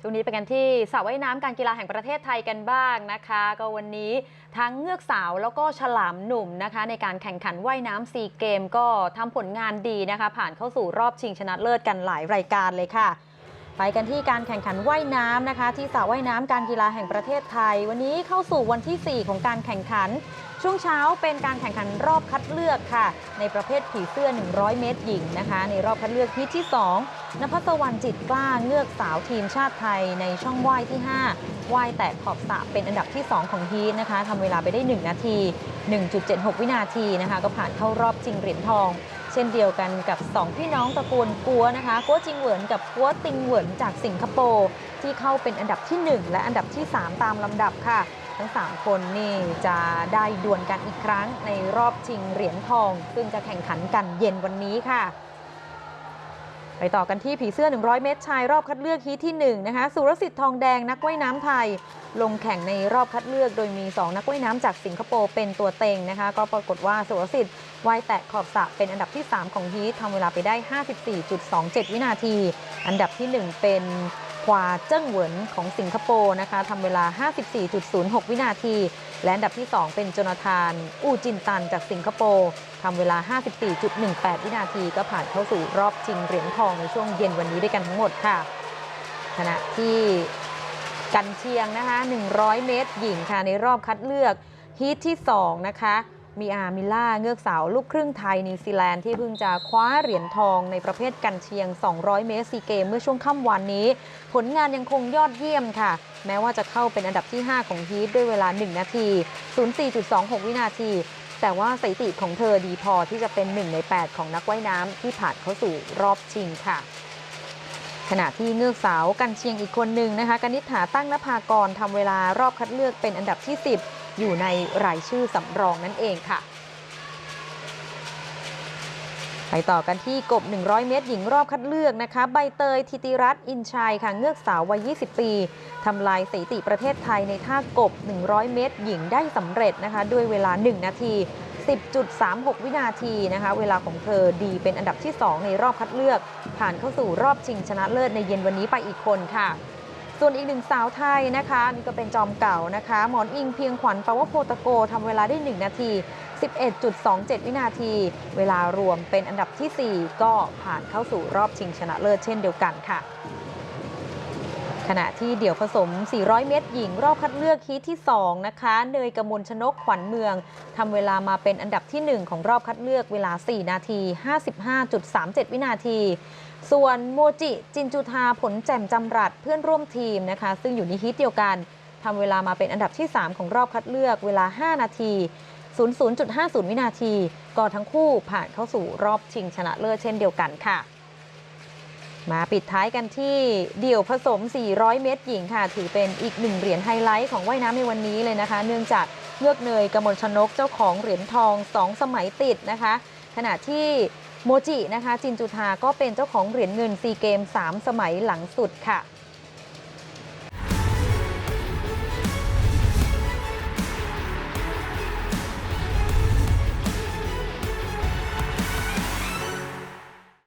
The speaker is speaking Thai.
ช่วงนี้ไปกันที่สระว่ายน้ำการกีฬาแห่งประเทศไทยกันบ้างนะคะ ก็วันนี้ทั้งเงือกสาวแล้วก็ฉลามหนุ่มนะคะ ในการแข่งขันว่ายน้ำซีเกมก็ทำผลงานดีนะคะ ผ่านเข้าสู่รอบชิงชนะเลิศกันหลายรายการเลยค่ะ ไปกันที่การแข่งขันว่ายน้ำนะคะ ที่สระว่ายน้ำการกีฬาแห่งประเทศไทย วันนี้เข้าสู่วันที่ 4 ของการแข่งขัน ช่วงเช้าเป็นการแข่งขันรอบคัดเลือกค่ะ ในประเภทผีเสื้อ 100 เมตรหญิงนะคะ ในรอบคัดเลือกที่ที่ 2 นภัสวรรณจิตกล้าเงือกสาวทีมชาติไทยในช่องว่ายที่ 5 ว่ายแตะขอบสระเป็นอันดับที่ 2 ของฮีทนะคะทำเวลาไปได้ 1 นาที 1.76 วินาทีนะคะ ก็ผ่านเข้ารอบชิงเหรียญทอง เช่นเดียวกันกับ 2 พี่น้องตระกูลกัวนะคะ กัวจิงเหวินกับกัวติงเหวินจากสิงคโปร์ที่เข้าเป็นอันดับที่ 1 และอันดับที่ 3 ตามลำดับค่ะ ทั้ง 3 คนนี่จะได้ดวลกันอีกครั้งในรอบชิงเหรียญทอง ซึ่งจะแข่งขันกันเย็นวันนี้ค่ะ ไปต่อกันที่ผีเสื้อ 100 เมตรชายรอบคัดเลือกฮีทที่1นะคะสุรสิทธิ์ทองแดงนักว่ายน้ำไทย ลงแข่งในรอบคัดเลือกโดยมี 2 นักว่ายน้ำจากสิงคโปร์เป็นตัวเต็งนะคะ ก็ปรากฏว่าสุรสิทธิ์ว่ายแตะขอบสระเป็นอันดับที่ 3 ของฮีททำเวลาไปได้ 54.27 วินาที อันดับที่ 1 เป็น ควาเจิ้งเหวินของสิงคโปร์นะคะทำเวลา 54.06 วินาที และอันดับที่ 2 เป็นโจนาธาน อูจินตันจากสิงคโปร์ทำเวลา 54.18 วินาที ก็ผ่านเข้าสู่รอบชิงเหรียญทองในช่วงเย็นวันนี้ด้วยกันทั้งหมดค่ะ ขณะที่กันเชียงนะคะ 100 เมตรหญิงค่ะในรอบคัดเลือกฮีทที่ 2 นะคะ มีอามิล่าเงือกสาวลูกครึ่งไทยนิวซีแลนด์ที่เพิ่งจะคว้าเหรียญทองในประเภทกันเชียง 200 เมตรซีเกมเมื่อช่วงค่ำวันนี้ ผลงานยังคงยอดเยี่ยมค่ะ แม้ว่าจะเข้าเป็นอันดับที่ 5 ของฮีทด้วยเวลา 1 นาที 04.26 วินาที แต่ว่าสถิติของเธอดีพอที่จะเป็น 1 ใน 8 ของนักว่ายน้ำที่ผ่านเข้าสู่รอบชิงค่ะขณะที่เงือกสาวกันเชียงอีกคนหนึ่งนะคะกนิษฐาตั้งนภากรทำเวลารอบคัดเลือกเป็นอันดับที่ 10 อยู่ในรายชื่อสำรองนั่นเองค่ะ ไปต่อกันที่กบ 100 เมตร หญิงรอบคัดเลือกนะคะ ใบเตย ทิติรัตน์อินชัยค่ะ เงือกสาววัย 20 ปีทำลายสถิติประเทศไทยในท่ากบ 100 เมตร หญิงได้สำเร็จนะคะ ด้วยเวลา 1 นาที 10.36 วินาทีนะคะ เวลาของเธอดีเป็นอันดับที่ 2 ในรอบคัดเลือก ผ่านเข้าสู่รอบชิงชนะเลิศในเย็นวันนี้ไปอีกคนค่ะ ส่วนอีกหนึ่งสาวไทยนะคะนี่ก็เป็นจอมเก่านะคะ หมอนอิงเพียงขวัญปาวโพตโกทำเวลาได้ 1 นาที 11.27 วินาที เวลารวมเป็นอันดับทีสี่4 ก็ผ่านเข้าสู่รอบชิงชนะเลิศเช่นเดียวกันค่ะ ขณะที่เดี่ยวผสม 400 เมตรหญิง รอบคัดเลือกฮีทที่ 2 นะคะ เนยกมลชนกขวัญเมือง ทำเวลามาเป็นอันดับที่ 1 ของรอบคัดเลือกเวลา 4 นาที 55.37 วินาที ส่วนโมจิจินจุธาผลแจ่มจำรัดเพื่อนร่วมทีมนะคะ ซึ่งอยู่ในฮีทเดียวกัน ทำเวลามาเป็นอันดับที่ 3 ของรอบคัดเลือกเวลา 5 นาที 00.50 วินาที ก็ทั้งคู่ผ่านเข้าสู่รอบชิงชนะเลิศเช่นเดียวกันค่ะ มาปิดท้ายกันที่เดี่ยวผสม 400 เมตรหญิงค่ะ ถือเป็นอีกหนึ่งเหรียญไฮไลท์ของว่ายน้ำในวันนี้เลยนะคะ เนื่องจากเลือกเนยกมลชนกเจ้าของเหรียญทอง 2 สมัยติดนะคะ ขณะที่โมจินะคะ จินจุธาก็เป็นเจ้าของเหรียญเงินซีเกม 3 สมัยหลังสุดค่ะ